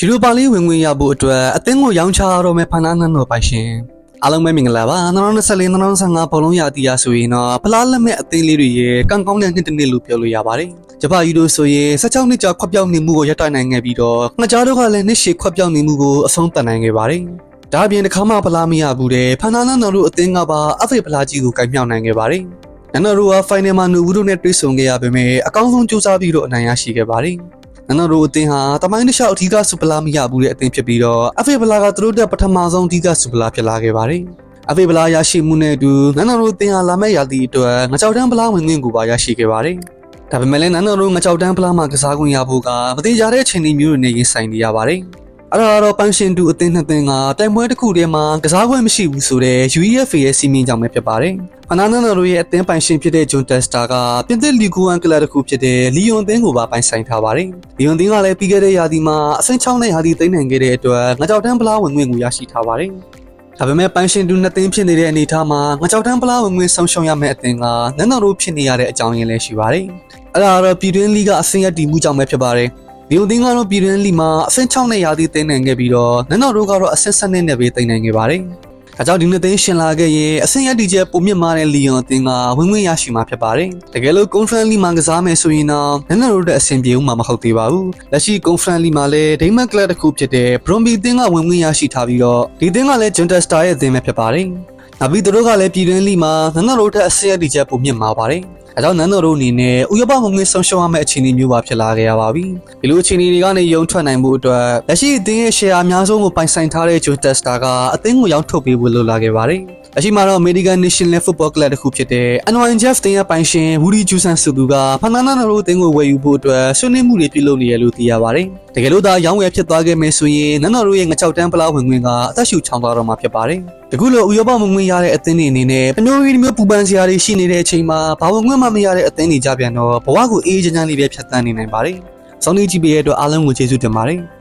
ယူရိုပါလေးဝင်ဝင်ရဖို့အတွက်အသင်းကိုရောင်းချရတော့မဲ့ဖန်နာနန်တော်ပိုင်ရှင်အားလုံးပဲမင်္ဂလာပါ2024 2025ဘောလုံးရာသီယာဆိုရင်တော့ဖလားလက်မဲ့အသင်းလေးတွေရဲ့ကံကောင်းတဲ့နှစ်တစ်နှစ်လို့ပြောလို့ရပါတယ်ဂျပန်ယူရိုဆိုရင်16နှစ်ကြာခွက်ပြောင်းနေမှုကိုရပ်တန့်နိုင်ခဲ့ပြီးတော့ငကြတို့ကလည်းနှစ်ရှည်ခွက်ပြောင်းနေမှုကိုအဆုံးသတ်နိုင်ခဲ့ပါတယ်ဒါအပြင်တစ်ခါမှဖလားမရဘူးတဲ့ဖန်နာနန်တော်တို့အသင်းကပါအဖေဖလားကြီးကိုကင်မြောက်နိုင်ခဲ့ပါတယ်နန်နော်တို့ကဖိုင်နယ်မှာနူဘူးတို့နဲ့တွေ့ဆုံခဲ့ရပေမဲ့အကောင်းဆုံးကြိုးစားပြီးတော့အနိုင်ရရှိခဲ့ပါတယ် နန်နော်တို့အသင်းဟာတမိုင်းတစ်လျှောက်အထီးကစူပလာမရဘူးတဲ့အသင်းဖြစ်ပြီးတော့အဖေဖလားကသူတို့တက်ပထမဆုံးအထီးကစူပလာဖြစ်လာခဲ့ပါတယ်အဖေဗလာရရှိမှုနဲ့အတူနန်းတော်တို့တင်ဟာလာမဲ့ရာသီအတွက်ငကြောက်တန်းပလားဝင်ငင်းကိုပါရရှိခဲ့ပါတယ်။ဒါပေမဲ့လည်းနန်းတော်တို့ငကြောက်တန်းပလားမှာကစားခွင့်ရဖို့ကမတိကြတဲ့အချိန်ဒီမျိုးတွေနဲ့ရင်ဆိုင်နေရပါတယ်။အဲ့ဒါတော့ပန်းရှင်တူအသင်းနှစ်သင်းကတိုင်ပွဲတစ်ခုတည်းမှာကစားခွင့်မရှိဘူးဆိုတဲ့ UEFA ရဲ့စီမင်းကြောင့်ပဲဖြစ်ပါတယ်။ ဖနာနန်တို့ရဲ့အသင်းပိုင်ရှင်ဖြစ်တဲ့ဂျွန်တက်စတာကပြင်သစ်လီဂူဝမ်ကလပ်တစ်ခုဖြစ်တဲ့လီယွန်အသင်းကိုပါပိုင်ဆိုင်ထားပါတယ်။လီယွန်အသင်းကလည်းပြီးခဲ့တဲ့ရာသီမှာအဆင့်6နဲ့ရာသီသိမ်းနိုင်ခဲ့တဲ့အတွက်ငကြောက်တန်းပလားဝင်ငင်းကိုရရှိထားပါတယ်။ဒါပေမဲ့ပန်းရှင်တူနှစ်သိန်းဖြစ်နေတဲ့အနေအထားမှာငကြောက်တန်းပလားဝင်ငွေဆုံးရှုံးရမယ့်အသင်းကနန်းတော်တို့ဖြစ်နေရတဲ့အကြောင်းရင်းလည်းရှိပါတယ်။အဲ့ဒါကတော့ပြည်တွင်းလိကအဆင့်ရတည်မှုကြောင့်ပဲဖြစ်ပါတယ်။ဒီအသင်းကတော့ပြည်တွင်းလိမှာအဆင့်6နဲ့ရာသီသိမ်းနိုင်ခဲ့ပြီးတော့နန်းတော်တို့ကတော့အဆင့်7နဲ့ပဲသိမ်းနိုင်ခဲ့ပါတယ်။ ဒါကြောင့်ဒီနှစ်သိန်းရှင်လာခဲ့ရင်အဆင့်ရတည်ချက်ပုံမြင့်မာတဲ့လီယွန်အသင်းကဝင်ငွေရရှိမှာဖြစ်ပါတယ်။တကယ်လို့ Conference League မှာကစားမယ်ဆိုရင်တော့နန်းတော်တို့တဲ့အဆင်ပြေဦးမှာမဟုတ်သေးပါဘူး။လက်ရှိ Conference League မှာလည်းဒိမတ်ကလပ်တစ်ခုဖြစ်တဲ့ Bromby အသင်းကဝင်ငွေရရှိထားပြီးတော့ဒီအသင်းကလည်း Junter Star ရဲ့အသင်းပဲဖြစ်ပါတယ်။ နောက်ပြီးသူတို့ကလည်းပြည်တွင်းလိမှာနန်းတော်တို့ထက်အဆင့်ရတည်ချက်ပုံမြင့်မာပါတယ်။အဲကြောင့်နန်းတော်တို့အနေနဲ့ဥရောပဝင်ငွေဆုံးရှုံးရမယ့်အခြေအနေမျိုးပါဖြစ်လာခဲ့ရပါပြီ။ဒီလိုအခြေအနေတွေကနေရုံထွက်နိုင်မှုအတွက်လက်ရှိအသင်းရဲ့ share အများဆုံးကိုပိုင်ဆိုင်ထားတဲ့ Junter Star ကအသင်းကိုရောင်းထုတ်ပေးဖို့လိုလာခဲ့ပါတယ်။ လက်ရှိမှာတော့ American National Football Club တစ်ခုဖြစ်တဲ့ NYNJF တင်ရဲ့ပိုင်ရှင် Woody Jusan ဆိုသူကဖန်နာနာတို့အသင်းကိုဝယ်ယူဖို့အတွက်ဆွေးနွေးမှုတွေပြုလုပ်နေရလို့သိရပါတယ်။တကယ်လို့ဒါရောင်းဝယ်ဖြစ်သွားခဲ့မယ်ဆိုရင်နန်းတော်တို့ရဲ့ငချောက်တန်းပလားဝင်ငွေကအသက်ရှူချောင်းသွားတော့မှာဖြစ်ပါတယ်။တကူလို့ဥရောပဝင်ငွေရတဲ့အသင်းတွေအနေနဲ့ပညိုရီမျိုးပူပန်စရာတွေရှိနေတဲ့အချိန်မှာဘာဝင်ငွေမှမရတဲ့အသင်းတွေကြပြန်တော့ဘဝကိုအေးအေးချမ်းချမ်းလေးပဲဖြတ်သန်းနေနိုင်ပါတယ်။စောင်းလေးကြည့်ပေးရတဲ့အတွက်အားလုံးကိုကျေးဇူးတင်ပါတယ်။